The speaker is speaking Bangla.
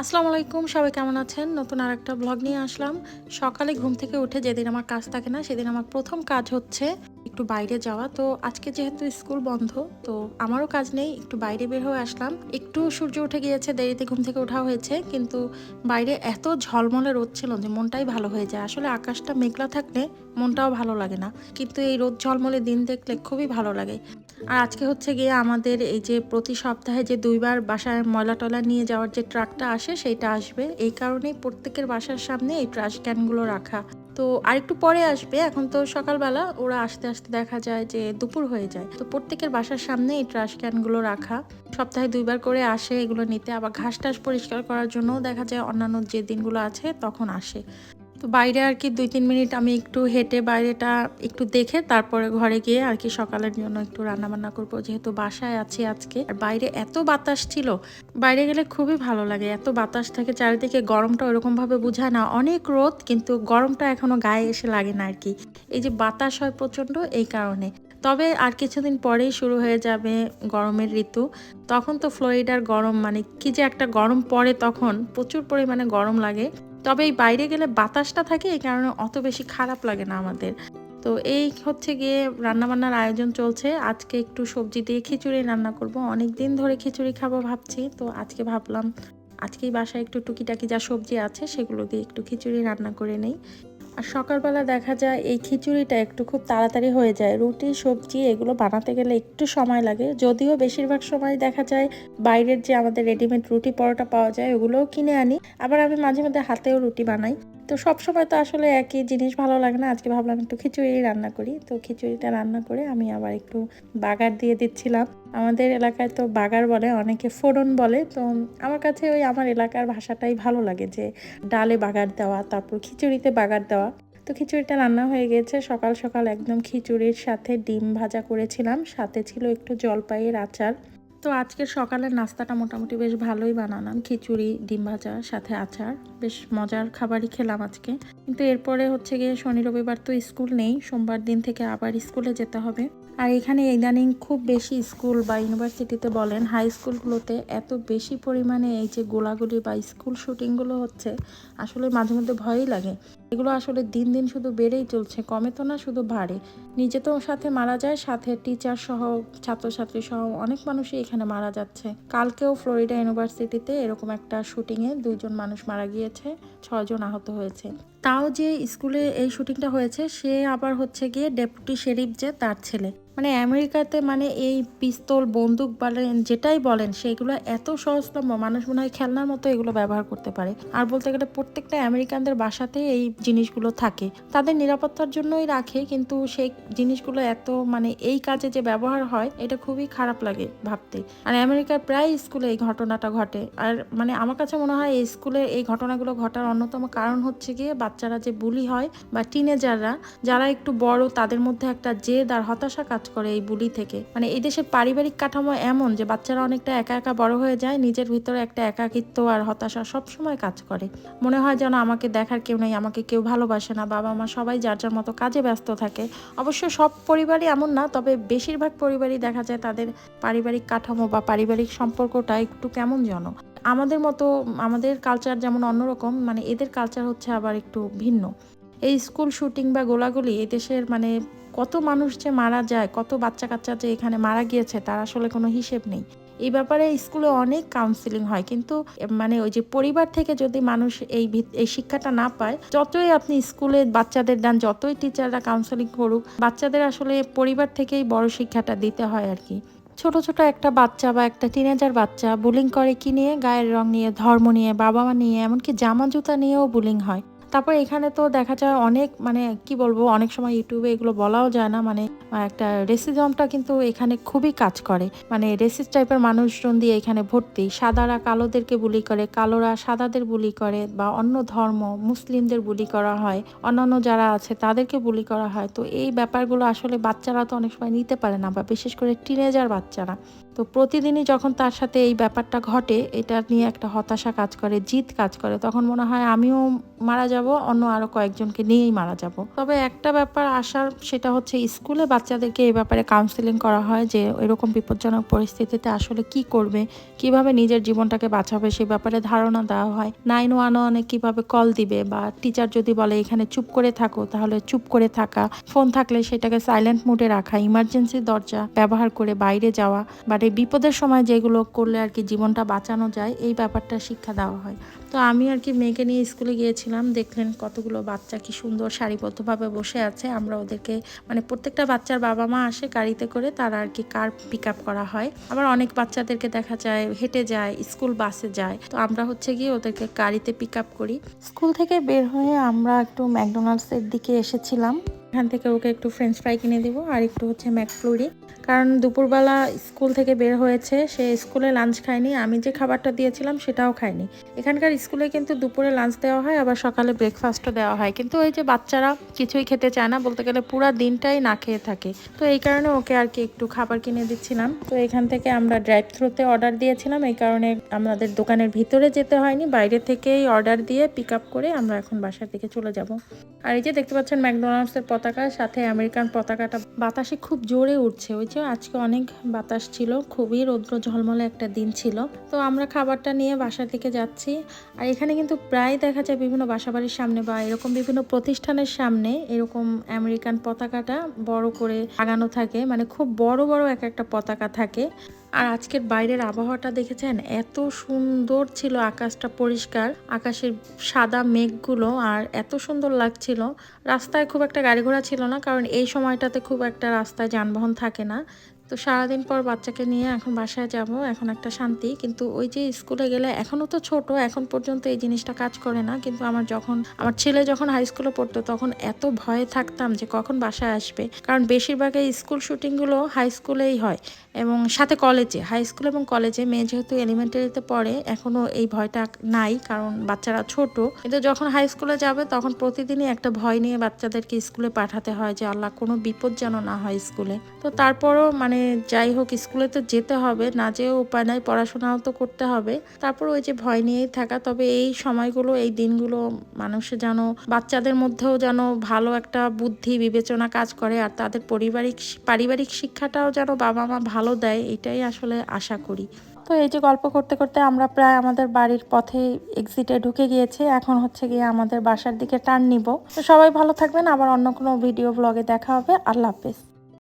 আসসালামু আলাইকুম, সবাই কেমন আছেন? নতুন আর একটা ব্লগ নিয়ে আসলাম। সকালে ঘুম থেকে উঠে যেদিন আমার কাজ থাকে না, সেদিন আমার প্রথম কাজ হচ্ছে একটু বাইরে যাওয়া। তো আজকে যেহেতু স্কুল বন্ধ, তো আমারও কাজ নেই, একটু বাইরে বের হয়ে আসলাম। একটু সূর্য উঠে গিয়েছে, দেরিতে ঘুম থেকে ওঠা হয়েছে, কিন্তু বাইরে এত ঝলমলে রোদ ছিল যে মনটাই ভালো হয়ে যায়। আসলে আকাশটা মেঘলা থাকলে মনটাও ভালো লাগে না। কিন্তু এই রোদ ঝলমলে দিন দেখলে খুবই ভালো লাগে। আর আজকে হচ্ছে গিয়ে আমাদের এই যে প্রতি সপ্তাহে যে দুইবার বাসায় ময়লা টলা নিয়ে যাওয়ার যে ট্রাকটা আসে, সেইটা আসবে। এই কারণেই প্রত্যেকের বাসার সামনে এই ট্রাশ ক্যানগুলো রাখা। তো আরেকটু পরে আসবে, এখন তো সকালবেলা। ওরা আসতে আসতে দেখা যায় যে দুপুর হয়ে যায়। তো প্রত্যেকের বাসার সামনে এই ট্রাশ ক্যানগুলো রাখা। সপ্তাহে দুইবার করে আসে এগুলো নিতে। আবার ঘাস টাস পরিষ্কার করার জন্যও দেখা যায় অন্যান্য যে দিনগুলো আছে, তখন আসে। তো বাইরে আর কি দুই তিন মিনিট আমি একটু হেঁটে বাইরেটা একটু দেখে তারপরে ঘরে গিয়ে আর কি সকালের জন্য একটু রান্না বান্না করব, যেহেতু বাসায় আছি আজকে। আর বাইরে এত বাতাস ছিল, বাইরে গেলে খুবই ভালো লাগে। এত বাতাস থাকে, চারিদিকে গরমটা ওরকম ভাবে বোঝায় না। অনেক রোদ, কিন্তু গরমটা এখনও গায়ে এসে লাগে না আর কি। এই যে বাতাস হয় প্রচণ্ড এই কারণে। তবে আর কিছুদিন পরেই শুরু হয়ে যাবে গরমের ঋতু। তখন তো ফ্লোরিডার গরম মানে কি যে একটা গরম পড়ে তখন, প্রচুর পরিমাণে গরম লাগে। তবে এই বাইরে গেলে বাতাসটা থাকে, এই কারণে অত বেশি খারাপ লাগে না আমাদের। তো এই হচ্ছে গিয়ে রান্নাবান্নার আয়োজন চলছে। আজকে একটু সবজি দিয়ে খিচুড়ি রান্না করব। অনেক দিন ধরে খিচুড়ি খাব ভাবছি, তো আজকে ভাবলাম আজকেই বাসায় একটু টুকিটাকি যা সবজি আছে সেগুলো দিয়ে একটু খিচুড়ি রান্না করে নেই। আর সকালবেলা দেখা যায় এই খিচুড়িটা একটু খুব তাড়াতাড়ি হয়ে যায়। রুটি, সবজি এগুলো বানাতে গেলে একটু সময় লাগে। যদিও বেশিরভাগ সময় দেখা যায় বাইরের যে আমাদের রেডিমেড রুটি পরোটা পাওয়া যায় ওগুলোও কিনে আনি। আবার আমি মাঝে মধ্যে হাতেও রুটি বানাই। তো সব সময় তো আসলে একই জিনিস ভালো লাগে না। আজকে ভাবলাম একটু খিচুড়ি রান্না করি। তো খিচুড়িটা রান্না করে আমি আবার একটু বাগার দিয়ে দিচ্ছিলাম। আমাদের এলাকায় তো বাগার বলে, অনেকে ফোড়ন বলে। তো আমার কাছে ওই আমার এলাকার ভাষাটাই ভালো লাগে যে ডালে বাগার দেওয়া, তারপর খিচুড়িতে বাগার দেওয়া। তো খিচুড়িটা রান্না হয়ে গেছে। সকাল সকাল একদম খিচুড়ির সাথে ডিম ভাজা করেছিলাম। সাথে ছিল একটু জলপাইয়ের আচার। তো আজকের সকালের নাস্তাটা মোটামুটি বেশ ভালোই বানালাম। খিচুড়ি, ডিম ভাজা, সাথে আচার। বেশ মজার খাবারই খেলাম আজকে। কিন্তু এরপরে হচ্ছে গিয়ে শনি, রবিবার তো স্কুল নেই। সোমবার দিন থেকে আবার স্কুলে যেতে হবে। আর এখানে ইদানিং খুব বেশি স্কুল বা ইউনিভার্সিটিতে বলেন, হাই স্কুলগুলোতে এত বেশি পরিমাণে এই যে গোলাগুলি বা স্কুল শুটিংগুলো হচ্ছে, আসলে মাঝে মধ্যে ভয়ই লাগে। এগুলো আসলে দিন দিন শুধু বেড়েই চলছে, কমে তো না, শুধু বাড়ে। নিজে তো সাথে মারা যায়, সাথে টিচার সহ, ছাত্রছাত্রী সহ অনেক মানুষই এখানে মারা যাচ্ছে। কালকেও ফ্লোরিডা ইউনিভার্সিটিতে এরকম একটা শুটিংয়ে দুইজন মানুষ মারা গিয়েছে, ছয়জন আহত হয়েছে। তাও যে স্কুলে এই শুটিংটা হয়েছে, সে আবার হচ্ছে গিয়ে ডেপুটি শেরিফ যে তার ছেলে। মানে আমেরিকাতে মানে এই পিস্তল, বন্দুক বলেন যেটাই বলেন, সেগুলো এত সহজলভ্য, মানুষ মনে হয় খেলনার মতো এগুলো ব্যবহার করতে পারে। আর বলতে গেলে প্রত্যেকটা আমেরিকানদের বাসাতে এই জিনিসগুলো থাকে। তাদের নিরাপত্তার জন্যই রাখে, কিন্তু সেই জিনিসগুলো এত মানে এই কাজে যে ব্যবহার হয়, এটা খুবই খারাপ লাগে ভাবতে। আর আমেরিকার প্রায় স্কুলে এই ঘটনাটা ঘটে। আর মানে আমার কাছে মনে হয় এই স্কুলে এই ঘটনাগুলো ঘটার অন্যতম কারণ হচ্ছে গিয়ে বাচ্চারা যে বুলি হয় বা টিনেজাররা যারা একটু বড়, তাদের মধ্যে একটা জেদ আর হতাশা কাজ করে এই বুলি থেকে। মানে এই দেশের পারিবারিক কাঠামো এমন যে বাচ্চারা অনেকটা একা একা বড় হয়ে যায়, নিজের ভিতরে একটা একাকিত্ব আর হতাশা সব সময় কাজ করে। মনে হয় যেন আমাকে দেখার কেউ নেই, আমাকে কেউ ভালোবাসে না বাবা মা সবাই যার যার মতো কাজে ব্যস্ত থাকে। অবশ্য সব পরিবারই এমন না, তবে বেশিরভাগ পরিবারই দেখা যায় তাদের পারিবারিক কাঠামো বা পারিবারিক সম্পর্কটা একটু কেমন যেন। আমাদের মতো, আমাদের কালচার যেমন অন্যরকম মানে এদের কালচার হচ্ছে আবার একটু ভিন্ন। এই স্কুল শুটিং বা গোলাগুলি এদেশের মানে কত মানুষ যে মারা যায়, কত বাচ্চা কাচ্চা যে এখানে মারা গিয়েছে, তার আসলে কোনো হিসেব নেই। এই ব্যাপারে স্কুলে অনেক কাউন্সিলিং হয়, কিন্তু মানে ওই যে পরিবার থেকে যদি মানুষ এই এই শিক্ষাটা না পায়, যতই আপনি স্কুলে বাচ্চাদের দেন, যতই টিচাররা কাউন্সিলিং করুক, বাচ্চাদের আসলে পরিবার থেকেই বড় শিক্ষাটা দিতে হয় আর কি। ছোট ছোট একটা বাচ্চা বা একটা টিনেজার বাচ্চা বুলিং করে কি নিয়ে? গায়ের রং নিয়ে, ধর্ম নিয়ে বাবা মা নিয়ে, এমনকি জামা জুতা নিয়েও বুলিং হয়। তারপর এখানে তো দেখা যায় অনেক মানে কি বলব, অনেক সময় ইউটিউবে এগুলো বলাও যায় না মানে একটা রেসিজমটা কিন্তু এখানে খুবই কাজ করে। মানে রেসিস টাইপের মানুষজন দিয়ে এখানে ভর্তি। সাদারা কালোদেরকে বুলি করে, কালোরা সাদাদের বুলি করে, বা অন্য ধর্ম, মুসলিমদের বুলি করা হয়, অন্যান্য যারা আছে তাদেরকে বুলি করা হয়। তো এই ব্যাপারগুলো আসলে বাচ্চারা তো অনেক সময় নিতে পারে না, বা বিশেষ করে টিনেজার বাচ্চারা। তো প্রতিদিনই যখন তার সাথে এই ব্যাপারটা ঘটে, এটা নিয়ে একটা হতাশা কাজ করে জিত কাজ করে। তখন মনে হয় আমিও মারা যাব যাব, অন্য আরও কয়েকজনকে নিয়েই মারা যাব। তবে একটা ব্যাপার আসার, সেটা হচ্ছে স্কুলে বাচ্চাদেরকে এই ব্যাপারে কাউন্সিলিং করা হয় যে, এরকম বিপজ্জনক পরিস্থিতিতে আসলে কি করবে, কীভাবে নিজের জীবনটাকে বাঁচাবে সে ব্যাপারে ধারণা দেওয়া হয়। নাইন ওয়ান ওয়ানে কীভাবে কল দিবে বা টিচার যদি বলে, এখানে চুপ করে থাকো, তাহলে চুপ করে থাকা। ফোন থাকলে সেটাকে সাইলেন্ট মোডে রাখা ইমার্জেন্সি দরজা ব্যবহার করে বাইরে যাওয়া। বা এই বিপদের সময় যেগুলো করলে আর কি জীবনটা বাঁচানো যায়, এই ব্যাপারটা শিক্ষা দেওয়া হয়। তো আমি আর কি মেয়েকে নিয়ে স্কুলে গিয়েছিলাম দেখলেন কতগুলো বাচ্চা কি সুন্দর সারিবদ্ধভাবে বসে আছে। আমরা ওদেরকে মানে প্রত্যেকটা বাচ্চার বাবা মা আসে গাড়িতে করে, তারা আর কি কার পিক আপ করা হয়। আবার অনেক বাচ্চাদেরকে দেখা যায়, হেঁটে যায় স্কুল বাসে যায়। তো আমরা হচ্ছে গিয়ে ওদেরকে গাড়িতে পিক আপ করি। স্কুল থেকে বের হয়ে আমরা একটু ম্যাকডোনাল্ডসের দিকে এসেছিলাম। এখান থেকে ওকে একটু ফ্রেঞ্চ ফ্রাই কিনে দিব আর একটু হচ্ছে ম্যাকফ্লুরি কারণ দুপুরবেলা স্কুল থেকে বের হয়েছে, সে স্কুলে লাঞ্চ খায়নি। আমি যে খাবারটা দিয়েছিলাম সেটাও খায়নি। এখানকার স্কুলে কিন্তু দুপুরে লাঞ্চ দেওয়া হয়, আবার সকালে ব্রেকফাস্টও দেওয়া হয়। কিন্তু ওই যে বাচ্চারা কিছুই খেতে চায় না, বলতে গেলে পুরো দিনটাই না খেয়ে থাকে। তো এই কারণে ওকে আর কি একটু খাবার কিনে দিচ্ছিলাম। তো এখান থেকে আমরা ড্রাইভ থ্রুতে অর্ডার দিয়েছিলাম। এই কারণে আমাদের দোকানের ভিতরে যেতে হয়নি, বাইরে থেকেই অর্ডার দিয়ে পিক আপ করে আমরা এখন বাসার দিকে চলে যাব। আর এই যে দেখতে পাচ্ছেন ম্যাকডোনাল্ডসের পতাকা, সাথে আমেরিকান পতাকাটা। বাতাসে খুব জোরে উঠছে, ওই যে আজকে অনেক বাতাস ছিল, খুবই রৌদ্র ঝলমলে একটা দিন ছিল। তো আমরা খাবারটা নিয়ে বাসার দিকে যাচ্ছি, আর এখানে কিন্তু প্রায় দেখা যায় বিভিন্ন বাসাবাড়ির সামনে বা এরকম বিভিন্ন প্রতিষ্ঠানের সামনে এরকম আমেরিকান পতাকাটা বড় করে লাগানো থাকে। মানে খুব বড় বড় এক একটা পতাকা থাকে। আর আজকের বাইরের আবহাওয়াটা দেখেছেন, এত সুন্দর ছিল আকাশটা পরিষ্কার, আকাশের সাদা মেঘগুলো আর এত সুন্দর লাগছিল। রাস্তায় খুব একটা গাড়ি ঘোড়া ছিল না, কারণ এই সময়টাতে খুব একটা রাস্তায় যানবাহন থাকে না। তো সারাদিন পর বাচ্চাকে নিয়ে এখন বাসায় যাব, এখন একটা শান্তি। কিন্তু ওই যে স্কুলে গেলে এখনও তো ছোট, এখন পর্যন্ত এই জিনিসটা কাজ করে না। কিন্তু আমার যখন, আমার ছেলে যখন হাই স্কুলে পড়তো তখন এত ভয়ে থাকতাম যে কখন বাসায় আসবে। কারণ বেশিরভাগ এই স্কুল শুটিংগুলো হাই স্কুলেই হয়। এবং সাথে কলেজে হাই স্কুল এবং কলেজে মেয়ে যেহেতু এলিমেন্টারিতে পড়ে এখনও এই ভয়টা নাই কারণ বাচ্চারা ছোট। কিন্তু যখন হাই স্কুলে যাবে তখন প্রতিদিনই একটা ভয় নিয়ে বাচ্চাদেরকে স্কুলে পাঠাতে হয় যে, আল্লাহ, কোনো বিপদ যেন না হয় স্কুলে। তো তারপরও মানে যাই হোক স্কুলে তো যেতে হবে, না যেও উপায় নাই, পড়াশোনাও তো করতে হবে। তারপর ওই যে ভয় নিয়েই থাকা, তবে এই সময়গুলো, এই দিনগুলো মানুষের যেন, বাচ্চাদের মধ্যেও যেন ভালো একটা বুদ্ধি, বিবেচনা কাজ করে, আর তাদের পারিবারিক পারিবারিক শিক্ষাটাও যেন বাবা মা ভালো দেয়, এটাই আসলে আশা করি। তো এই যে গল্প করতে করতে আমরা প্রায় আমাদের বাড়ির পথে এক্সিটে ঢুকে গিয়েছি, এখন হচ্ছে গিয়ে আমাদের বাসার দিকে টার্ন নিব। তো সবাই ভালো থাকবেন, আবার অন্য কোনো ভিডিও ব্লগে দেখা হবে, আল্লাহ হাফেজ।